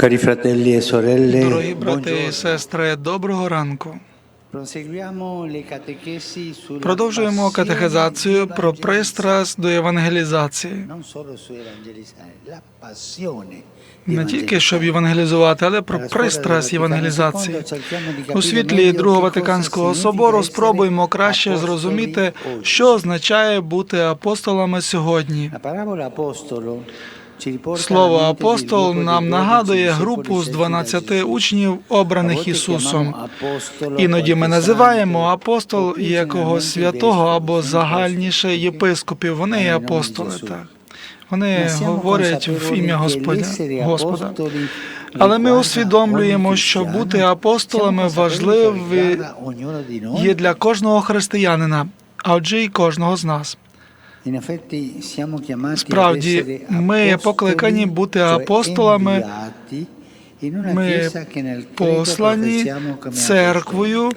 Cari fratelli e sorelle, Дорогі брати і сестри, доброго ранку. Продовжуємо катехизацію про пристрасть до di Не тільки щоб євангелізувати, але про пристрасть євангелізації. У світлі Другого Ватиканського собору спробуємо краще зрозуміти, що означає бути апостолами сьогодні. Слово апостол нам 12 нагадує групу з scelti da 12 Gesù. учнів, обраних Ісусом. Іноді ми називаємо апостол якогось святого або загальніше єпископів. Вони є апостоли, так. Вони говорять в ім'я Господа. Господа. Але ми усвідомлюємо, що бути апостолами важливі є для кожного християнина, а отже, і кожного з нас. Справді, ми покликані бути апостолами. Ми послані церквою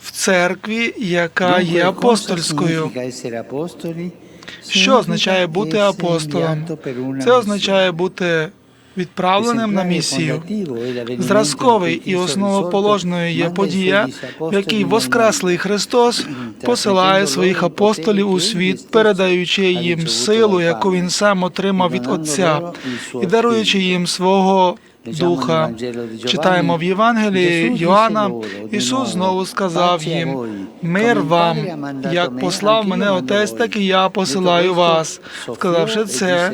в церкві, яка є апостольською. Що означає бути апостолом? Це означає бути відправленим на місію. Зразковий і основоположною є подія, в якій Воскреслий Христос посилає своїх апостолів у світ, передаючи їм силу, яку він сам отримав від Отця, і даруючи їм свого Духа. Читаємо в Євангелії Йоанна, Ісус знову сказав їм: Мир вам, як послав мене Отець, так і я посилаю вас. Сказавши це,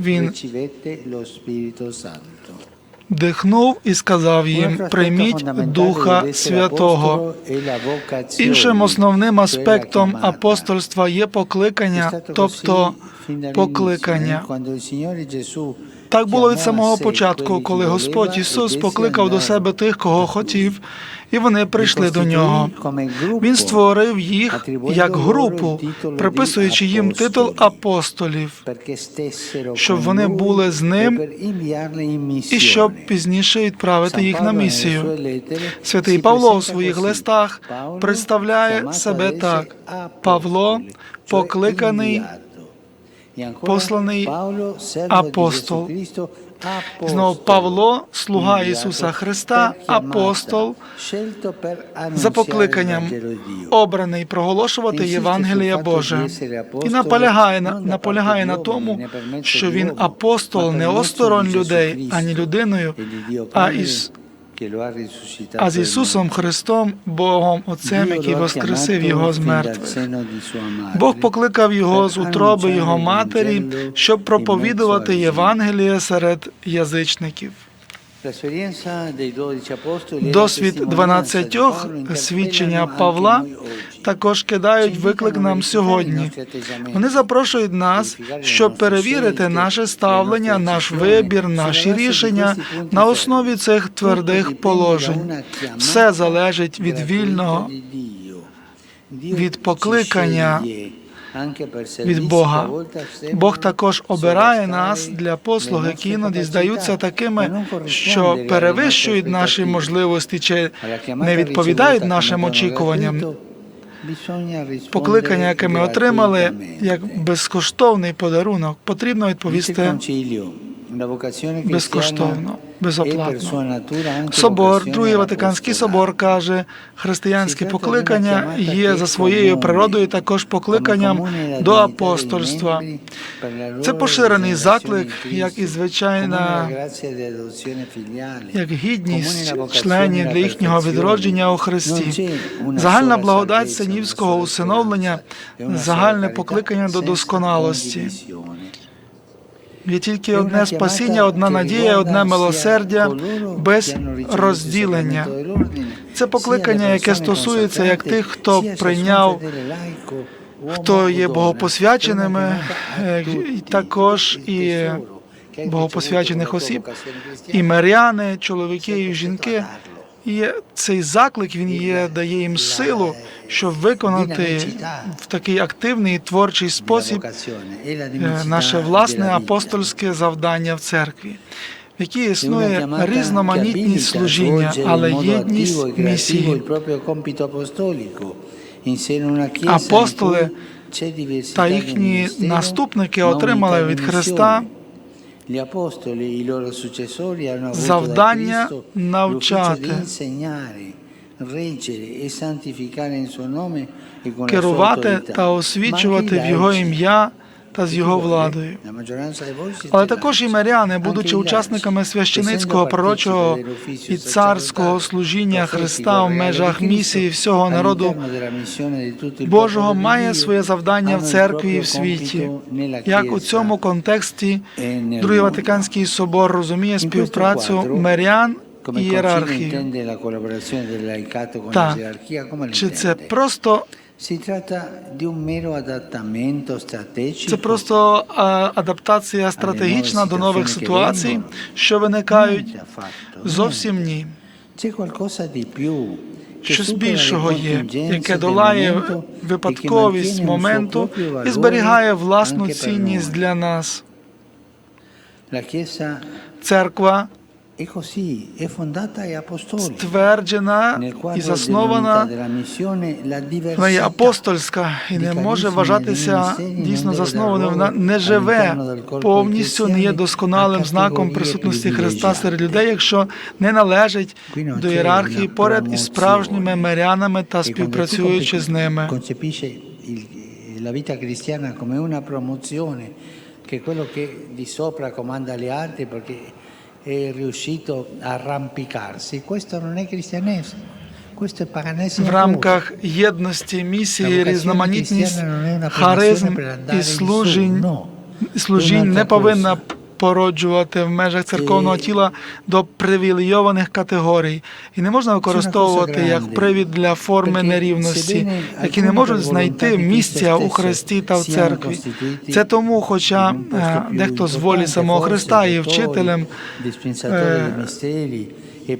він дихнув і сказав їм: прийміть Духа Святого. Іншим основним аспектом апостольства є покликання, тобто покликання. Так було від самого початку, коли Господь Ісус покликав до себе тих, кого хотів, і вони прийшли до нього. Він створив їх як групу, приписуючи їм титул апостолів, щоб вони були з ним і щоб пізніше відправити їх на місію. Святий Павло у своїх листах представляє себе так: Павло, покликаний, посланий апостол. Знову Павло, слуга Ісуса Христа, апостол, за покликанням обраний проголошувати Євангеліє Боже. і наполягає на наполягає на тому, що він апостол не осторонь людей, ані людиною, а із а з Ісусом Христом, Богом Отцем, який воскресив Його з мертвих. Бог покликав його з утроби його матері, щоб проповідувати Євангеліє серед язичників. Досвід 12 свідчення Павла також кидають виклик нам сьогодні. Вони запрошують нас, щоб перевірити наше ставлення, наш вибір, наші рішення на основі цих твердих положень. Все залежить від вільного, від покликання від Бога. Бог також обирає нас для послуг, які іноді здаються такими, що перевищують наші можливості чи не відповідають нашим очікуванням. Покликання, яке ми отримали, як безкоштовний подарунок, потрібно відповісти безкоштовно, безоплатно. Собор, другий Ватиканський собор каже, християнське покликання є за своєю природою також покликанням до апостольства. Це поширений заклик, як і звичайна як гідність членів для їхнього відродження у Христі. Загальна благодать синівського усиновлення, загальне покликання до досконалості. Є тільки одне спасіння, одна надія, одне милосердя без розділення. Це покликання, яке стосується як тих, хто прийняв, хто є богопосвяченими, е, також і богопосвячених осіб, і миряни, чоловіки і жінки. І цей заклик він є, дає їм силу, щоб виконати в такий активний творчий спосіб е, наше власне апостольське завдання в церкві, в якій існує різноманітність служіння, але єдність місії. Апостоли та їхні наступники отримали від Христа Завдання навчати. e e керувати та освічувати в Його ім'я та з Його владою. Але також і миряни, будучи учасниками священицького, пророчого і царського служіння Христа в межах місії всього народу Божого має своє завдання в церкві і в світі. Як у цьому контексті e Другий. Ватиканський собор розуміє співпрацю мирян Come і il concilio ієрархію. intende la collaborazione del laicato con la Так. Чи це просто Це просто е, адаптація стратегічна до нових ситуацій, що виникають. Зовсім ні. Щось більшого є, яке долає e випадковість моменту і зберігає власну цінність для нас. Церква стверджена і заснована вона є апостольська і не може вважатися дійсно заснованою. Вона не живе повністю, не є досконалим знаком присутності Христа серед людей, якщо не належить до ієрархії поряд із справжніми мирянами та співпрацюючи з ними. Come una promozione, che quello che di sopra comanda gli altri perché è riuscito a arrampicarsi. Questo non è cristianesimo. В рамках єдності місії, різноманітність, харизм і служінь, служінь не повинна породжувати в межах церковного тіла до привілейованих категорій. І не можна використовувати як привід для форми нерівності, які не можуть знайти місця у Христі та в церкві. Це тому, хоча е, дехто з волі самого Христа є вчителем, е,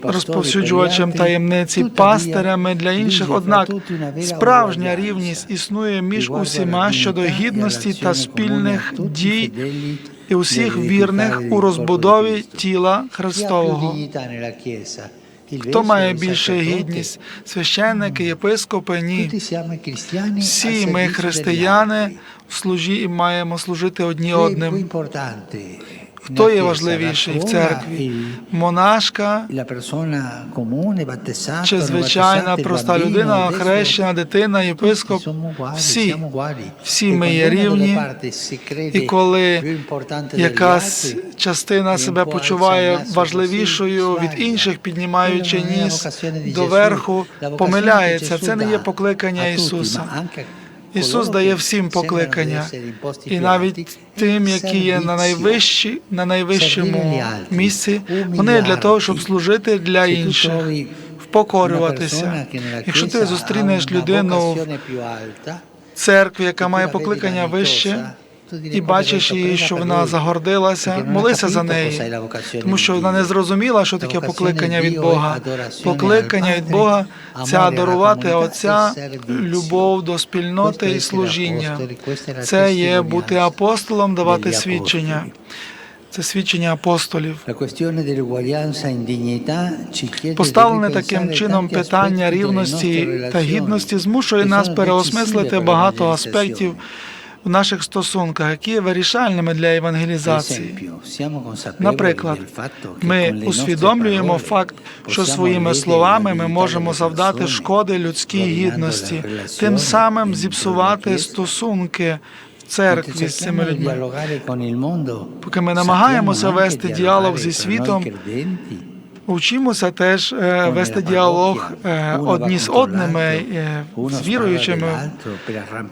розповсюджувачем таємниці, пастирями для інших. Однак справжня рівність існує між усіма щодо гідності та спільних дій і усіх вірних у розбудові тіла Христового. Хто має більше гідність? Священники, єпископи? Ні. Всі ми християни в служі і маємо служити одні одним. Хто є важливіший в церкві? Монашка чи звичайна проста людина, хрещена дитина, єпископ? Всі, всі ми є рівні. І коли якась частина себе почуває важливішою від інших, піднімаючи ніс доверху, помиляється. Це не є покликання Ісуса. Ісус дає всім покликання, і навіть тим, які є на найвищі, на найвищому місці, вони для того, щоб служити для інших, впокорюватися. Якщо ти зустрінеш людину в церкві, яка має покликання вище, і бачиш її, що вона загордилася, молися за неї, тому що вона не зрозуміла, що таке покликання від Бога. Покликання від Бога це адарувати Отця, любов до спільноти і служіння. Це є бути апостолом, давати свідчення. Це свідчення апостолів. Поставлене таким чином питання рівності та гідності змушує нас переосмислити багато аспектів в наших стосунках, які є вирішальними для евангелізації. Наприклад, ми усвідомлюємо факт, що своїми словами ми можемо завдати шкоди людській гідності, тим самим зіпсувати стосунки церкві з цими людьми. Поки ми намагаємося вести діалог зі світом, Вчимося теж е, вести діалог е, одні з одними, е, з віруючими.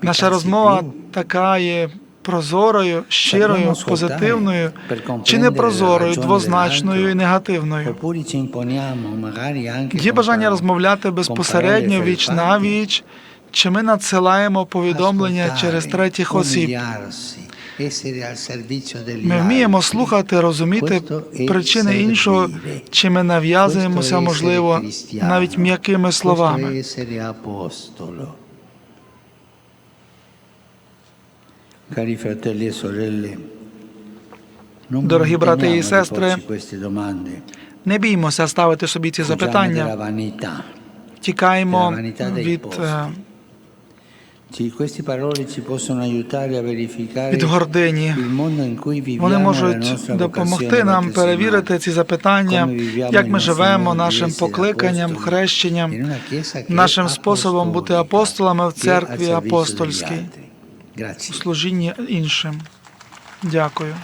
Наша розмова така є прозорою, щирою, позитивною, чи не прозорою, двозначною і негативною. Є бажання розмовляти безпосередньо віч на віч, чи ми надсилаємо повідомлення через третіх осіб. Ми вміємо слухати, розуміти причини іншого, чи ми нав'язуємося, можливо, навіть м'якими словами. Дорогі брати і сестри, Не біймося ставити собі ці запитання. Тікаємо від від гордині. Вони можуть допомогти нам перевірити ці запитання, як ми живемо нашим покликанням, хрещенням, нашим способом бути апостолами в церкві апостольській, у служінні іншим. Дякую.